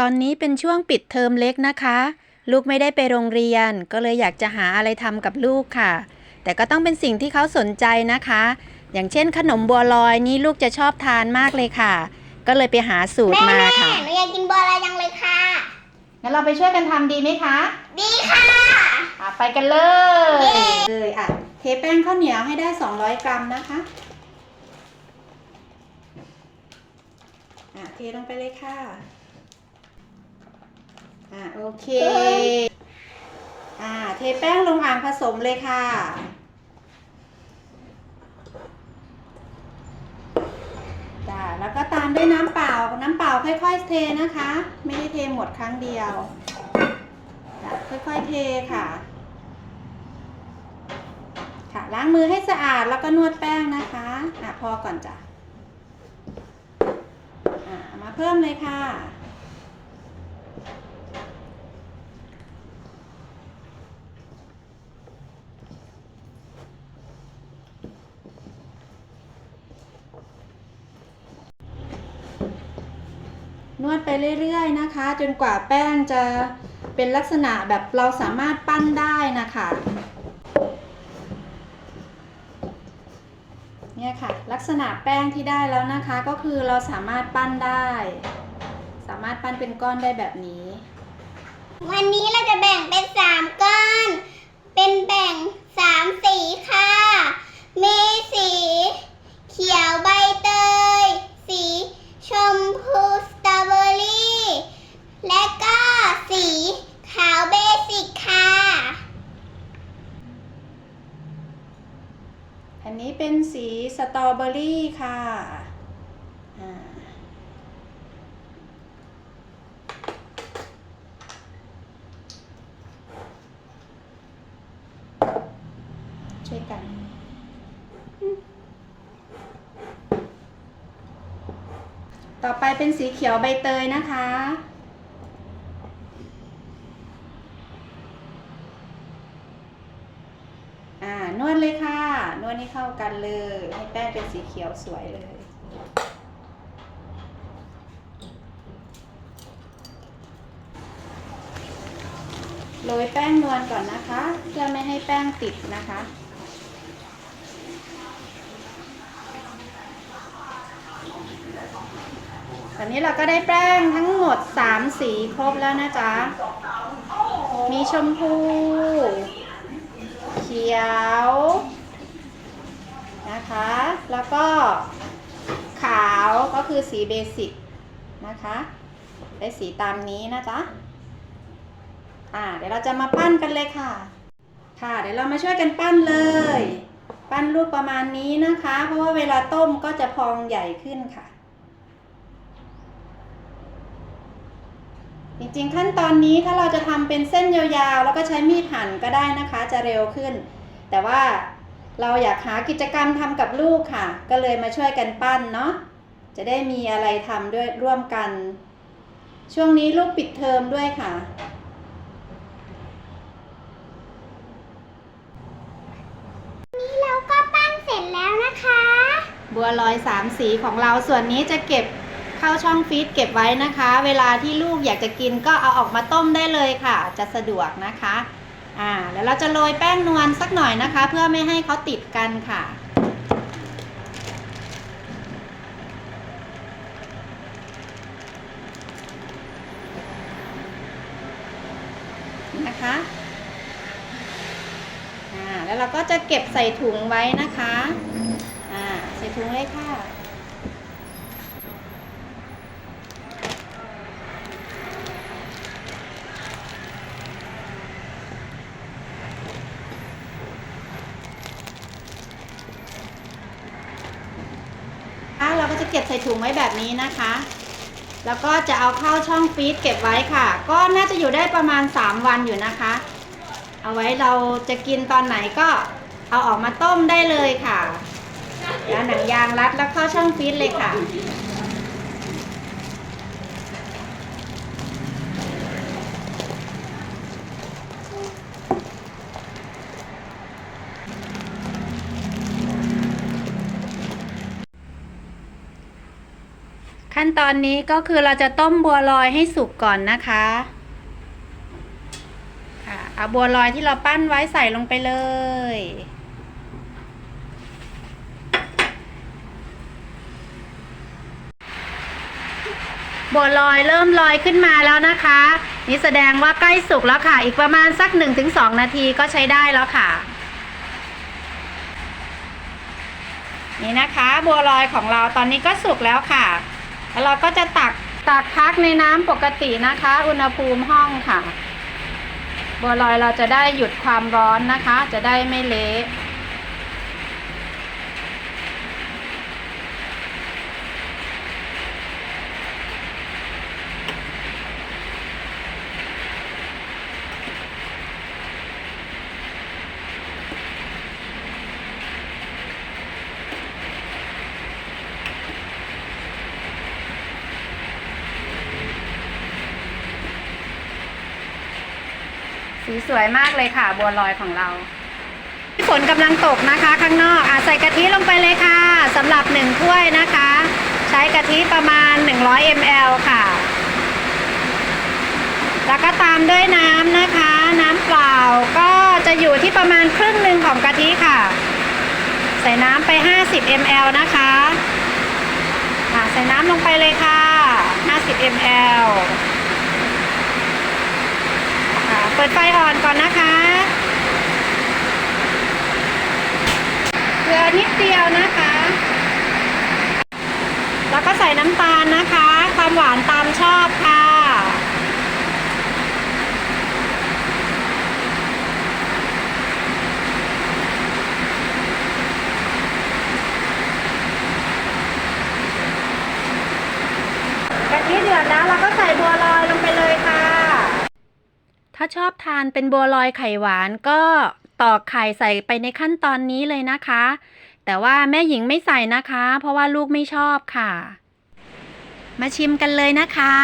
ตอนนี้เป็นช่วงปิดเทอมเล็กนะคะ ลูกไม่ได้ไปโรงเรียน ก็เลยอยากจะหาอะไรทำกับลูกค่ะ แต่ก็ต้องเป็นสิ่งที่เขาสนใจนะคะ อย่างเช่นขนมบัวลอยนี่ลูกจะชอบทานมากเลยค่ะ ก็เลยไปหาสูตรแม่มาแม่ค่ะหนูอยากกินบัวลอยจังเลยค่ะ งั้นเราไปช่วยกันทำดีไหมคะดีค่ะอะไปกันเลยเย้เลยอะเทแป้งข้าวเหนียวให้ได้ 200 กรัมนะคะอะเทลงไปเลยค่ะ อะโอเค อ่าเทแป้งลงอ่างผสมเลยค่ะ จ้าแล้วก็ตามด้วยน้ำเปล่า น้ำเปล่าค่อย ๆ เทนะคะ ไม่ได้เทหมดครั้งเดียวจ้ะค่อยๆเทค่ะ ค่ะล้างมือให้สะอาดแล้วก็นวดแป้งนะคะอะพอก่อนจ้ะอะมาเพิ่มเลยค่ะ นวดไปเรื่อยๆนะคะ จนกว่าแป้งจะเป็นลักษณะแบบเราสามารถปั้นได้นะคะเนี่ยค่ะ ลักษณะแป้งที่ได้แล้วนะคะ ก็คือเราสามารถปั้นได้ สามารถปั้นเป็นก้อนได้แบบนี้ วันนี้เราจะแบ่งเป็นสามก้อน เป็นแบ่งสามสีค่ะ มีสี เขียวใบเตย สีชมพูสตรอเบอรี่ และก็สีขาวเบสิกค่ะ อันนี้เป็นสีสตรอ เบอรี่ค่ะช่วยกันต่อไปเป็นสีเขียวใบเตยนะคะ อ่านวดเลยค่ะ นวดให้เข้า กันเลย ให้แป้งเป็นสีเขียวสวยเลย โรยแป้งนวลก่อนนะคะ เพื่อไม่ให้แป้งติดนะคะตอนนี้เราก็ได้แป้งทั้งหมด 3 สีครบแล้วนะจ๊ะ มีชมพู เขียว นะคะ แล้วก็ขาวก็คือสีเบสิกนะคะได้สีตามนี้นะจ๊ะอ่าเดี๋ยวเราจะมาปั้นกันเลยค่ะ ค่ะ เดี๋ยวเรามาช่วยกันปั้นเลย ปั้นลูกประมาณนี้นะคะ เพราะว่าเวลาต้มก็จะพองใหญ่ขึ้นค่ะ จริงๆขั้นตอนนี้ถ้าเราจะทำเป็นเส้นยาวๆ แล้วก็ใช้มีดหั่นก็ได้นะคะ จะเร็วขึ้น แต่ว่า เราอยากหากิจกรรมทำกับลูกค่ะ ก็เลยมาช่วยกันปั้นเนาะจะได้มีอะไรทำด้วยร่วมกัน ช่วงนี้ลูกปิดเทอมด้วยค่ะ นี่เราก็ปั้นเสร็จแล้วนะคะ บัวลอยสามสีของเราส่วนนี้จะเก็บเข้าช่องฟรีซเก็บไว้นะคะ เวลาที่ลูกอยากจะกินก็เอาออกมาต้มได้เลยค่ะ จะสะดวกนะคะ อ่าแล้วเราจะโรยแป้งนวลสักหน่อยนะคะ เพื่อไม่ให้เขาติดกันค่ะนะคะอ่าแล้วเราก็จะเก็บใส่ถุงไว้นะคะอ่าใส่ถุงเลยค่ะ อะ เก็บใส่ถุงไว้แบบนี้นะคะ แล้วก็จะเอาเข้าช่องฟีดเก็บไว้ค่ะ ก็น่าจะอยู่ได้ประมาณ 3 วันอยู่นะคะ เอาไว้เราจะกินตอนไหนก็เอาออกมาต้มได้เลยค่ะ แล้วหนังยางรัดแล้วเข้าช่องฟีดเลยค่ะ ขั้นตอนนี้ก็คือเราจะต้มบัวลอยให้สุกก่อนนะคะค่ะเอาบัวลอยที่เราปั้นไว้ใส่ลงไปเลย บัวลอยเริ่มลอยขึ้นมาแล้วนะคะ นี่แสดงว่าใกล้สุกแล้วค่ะ อีกประมาณสัก 1-2 นาทีก็ใช้ได้แล้วค่ะนี่นะคะ บัวลอยของเราตอนนี้ก็สุกแล้วค่ะ แล้วเราก็จะตักตักพักในน้ำปกตินะคะ อุณหภูมิห้องค่ะ บัวลอยเราจะได้หยุดความร้อนนะคะ จะได้ไม่เละ สีสวยมากเลยค่ะ บัวลอยของเราฝนกำลังตกนะคะข้างนอกอะใส่กะทิลงไปเลยค่ะสำหรับหนึ่งถ้วยนะคะ ใช้กะทิประมาณ 100 ml ค่ะ แล้วก็ตามด้วยน้ำนะคะ น้ำเปล่าก็จะอยู่ที่ประมาณครึ่งหนึ่งของกะทิค่ะ ใส่น้ำไป 50 ml นะคะใส่น้ำลงไปเลยค่ะ 50 ml เปิดไฟอ่อนก่อนนะคะ เกลือนิดเดียวนะคะ แล้วก็ใส่น้ำตาลนะคะ ความหวานตามชอบค่ะ กะทิเดือดแล้วเราก็ใส่บัวลอยลงไปเลยค่ะ ถ้าชอบทานเป็นบัวลอยไข่หวานก็ตอกไข่ใส่ไปในขั้นตอนนี้เลยนะคะ แต่ว่าแม่หญิงไม่ใส่นะคะ เพราะว่าลูกไม่ชอบค่ะ มาชิมกันเลยนะคะ